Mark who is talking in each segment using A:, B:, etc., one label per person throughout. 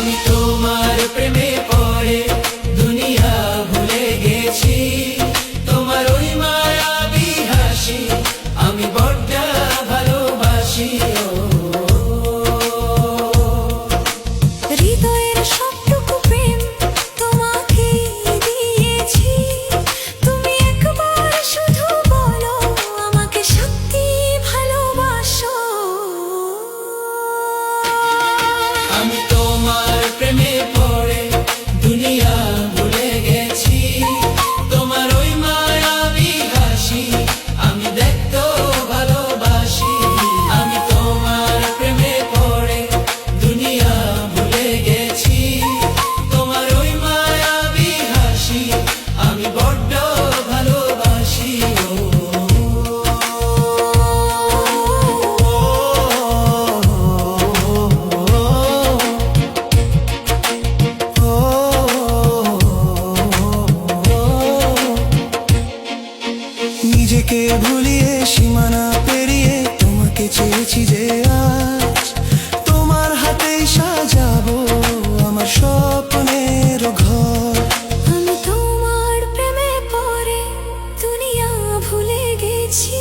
A: আমি তোমার প্রেমে
B: ভুলিয়ে সীমানা পেরিয়ে তোমাকে চেয়েছি যে আজ তোমার হাতেই সাজাবো আমার স্বপ্নের ঘর।
C: আমি তোমার প্রেমে পড়ে দুনিয়া ভুলে গেছি।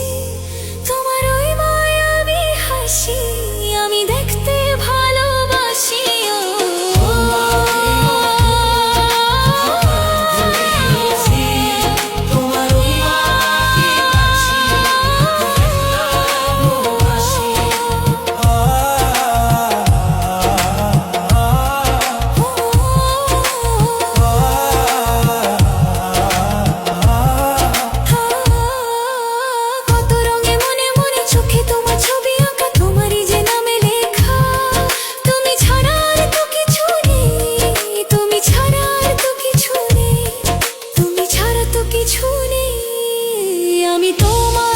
C: কিছু নেই। আমি তোমার